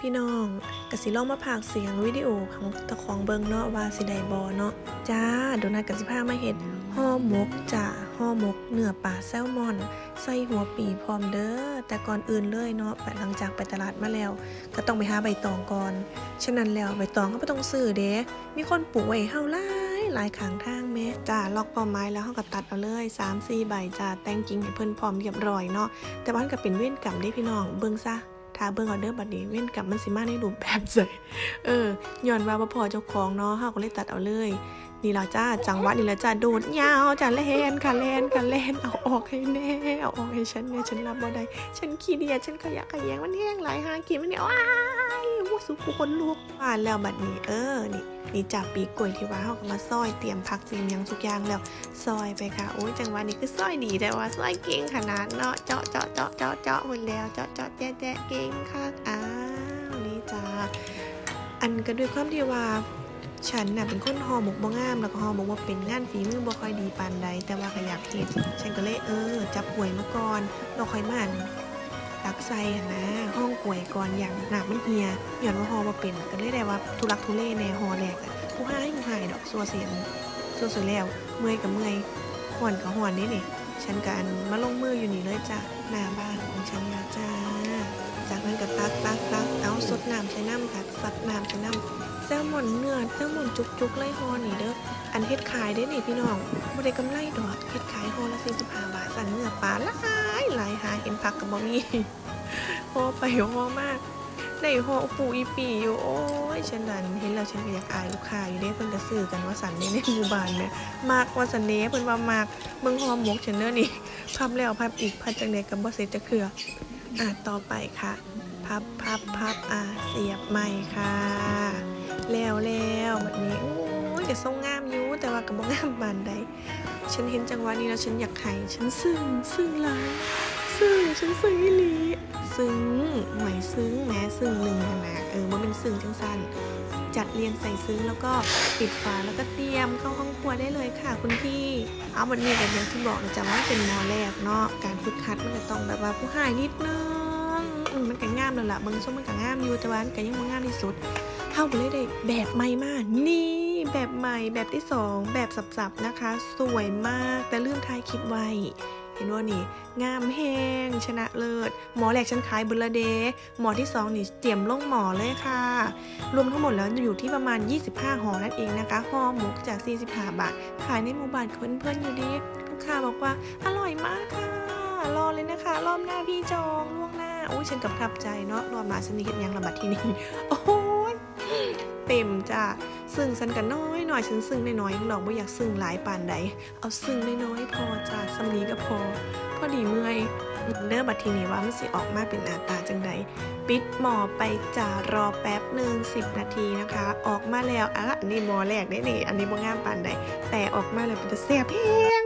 พี่น้องกสิลองมาพากเสียงวิดีโอของตะของเบิงเนาะว่าสิไดบอเนาะจ้าโดนัทกสิพามาเฮ็ดห่อหมกจ้าห่อหมกเนื้อปลาแซลมอน ใส่หัวปีพร้อมเด้อแต่ก่อนอื่นเลยเนาะไปหลังจากไปตลาดมาแล้ว ก็ต้องไปหาใบตองก่อน ฉะนั้นแล้วใบตองก็บ่ต้องซื้อเด้มีคนปลูกไว้ให้เฮาหลายหลายขางทางแม่จ้าล็อกเป้าหมายแล้วเฮาก็ตัดเอาเลย3-4ใบจ้าแต่งกิ่งให้เพิ่นพร้อมเรียบร้อยเนาะแต่ว่ามันก็เป็นเว้นกรรมเด้พี่น้องเบิ่งซะ ถ้าเบิ่งเอาเด้อบัดนี้เว้นกลับมันสิมาในรูปแบบใสเออย้อนว่าบ่พอเจ้าของเนาะเฮาก็เลยตัดเอาเลยนี่ล่ะจ้าจังหวะนี่ล่ะจ้าโดดยาวจ้าแล่นค่ะแล่นค่ะแล่นเอาออกให้แน่เอาออกให้ฉันแน่ฉันรับบ่ได้ฉันขี้เดียฉันขยะขยงมันแห้งหลายหากินมันเนี่ยว้า สุกคนลุกผ่านแล้วบัดนี้เออนี่นี่จับปีกกล้วยที่ว่าเฮาก็มาซอยเตรียมผักเตรียมยังทุกอย่างแล้วซอยไปค่ะโอ้ยจังหวะนี้คือซอยดีแต่ว่าซอยเก่งขนาดเนาะเจาะเจาะเจาะเจาะเจาะหมดแล้วเจาะเจาะแจ๊ะแจ๊ะเก่งค่ะอ้าวนี่จ้าอันก็ด้วยความที่ว่าฉันน่ะเป็นคนห่อหมกบ่งามแล้วก็ห่อหมกว่าเป็นงานฝีมือบ่ค่อยดีปานใดแต่ว่าก็อยากเฮ็ดฉันก็เลยเออจับป่วยมาก่อนเราค่อยมาอั่น ตักใส่นะห้องป่วยก่อนอย่างหนักมันเฮียย้อนว่าห่อบ่เป็นก็เลยได้ว่าทุลักทุเลแน่ห่อแรกอะผู้หายผู้หายดอกซัวเสียนสู้สวยแล้วเมื่อยกับเมื่อยห่อนกับห่อนนี่นี่ฉันกันมาลงมืออยู่นี่เลยจ้ะหน้าบ้านของฉันนะจ้าจากนั้นก็ตักตักตักเอาสดน้ำใช้น้ำค่ะสัดน้ำใช้น้ำแซลมอนเนื้อแซลมอนจุกจุกๆไล่ฮอนี่เด้อ อันเฮ็ดขายได้นี่พี่น้องบ่ได้กำไรดอกเฮ็ดขายฮอละ45บาทสั่งเนื้อปลาหลายหลายหาเห็นผักกับบ่มีฮอไปฮอมากได้ห่อปูอีปีอยู่โอ้ยฉันนั้นเห็นแล้วฉันก็อยากอายลูกค้าอยู่เด้เพิ่นก็ซื้อกันว่าสันนี่ในหมู่บ้านเนี่ยมากว่าสันเด้เพิ่นว่ามากเบิ่งหอมหมกฉันเด้อนี่พับแล้วพับอีกพับจังได๋ก็บ่เสร็จจะเคืออะต่อไปค่ะ พับพับพับอะเสียบใหม่ค่ะ แล้วแล้วแบบนี้โอ้ ก็ทรงงามอยู่แต่ว่าก็บ่งามปานใดฉันเห็นจังหวะนี้แล้วฉันอยากให้ฉันซึ้งซึ้งหลายซึ้งฉันซึ้งอีหลีซึ้งหมายซึ้งแม้ซึ้งหนึ่งอะนะเออว่าเป็นซึ้งจังสันจัดเรียงใส่ซึ้งแล้วก็ปิดฝาแล้วก็เตรียมเข้าห้องครัวได้เลยค่ะ คุณพี่เอามันมีกันอย่างที่บอกนะจ๊ะว่าเป็นมอแรกเนาะการฝึกคัดมันก็ต้องแบบว่าผู้หายนิดนึงอืมมันก็งามแล้วล่ะบางช่วงมันก็งามอยู่แต่ว่ามันก็ยังบ่งามที่สุด เท่ากันเลยได้แบบใหม่มาก นี่แบบใหม่แบบที่สองแบบสับๆนะคะ สวยมากแต่ลืมถ่ายคลิปไว้เห็นว่านี่งามแห้งชนะเลิศ หมอแรกฉันขายบุรเดย์หมอที่สองนี่เจียมลงหมอเลยค่ะ รวมทั้งหมดแล้วอยู่ที่ประมาณ 25ห่อนั่นเองนะคะห่อหมกจาก 45 บาท ขายในหมู่บ้านเพื่อนๆอยู่ดี ลูกค้าบอกว่าอร่อยมากค่ะ รอเลยนะคะ รอบหน้าพี่จองล่วงหน้าโอ้ยฉันกับทับใจเนาะรอมาสนิทยังระบาดที่นี่โอ้ เต็มจ้ะซึ่งฉันกันน้อยหน่อยฉันซึ่งน้อยๆยังดอกไม่อยากซึ่งหลายปานใดเอาซึ่งน้อยๆพอจ้ะสำนีก็พอ พอดีเมื่อยเด้อบัดทีนี้ว่ามันสิออกมาเป็นหน้าตาจังใดปิดหมอไปจ่ารอแป๊บหนึ่ง10นาทีนะคะ ออกมาแล้วอะอันนี้หมอแรกได้นี่อันนี้บ่งามปานใดแต่ออกมาแล้วเป็นตะแซ่บแพง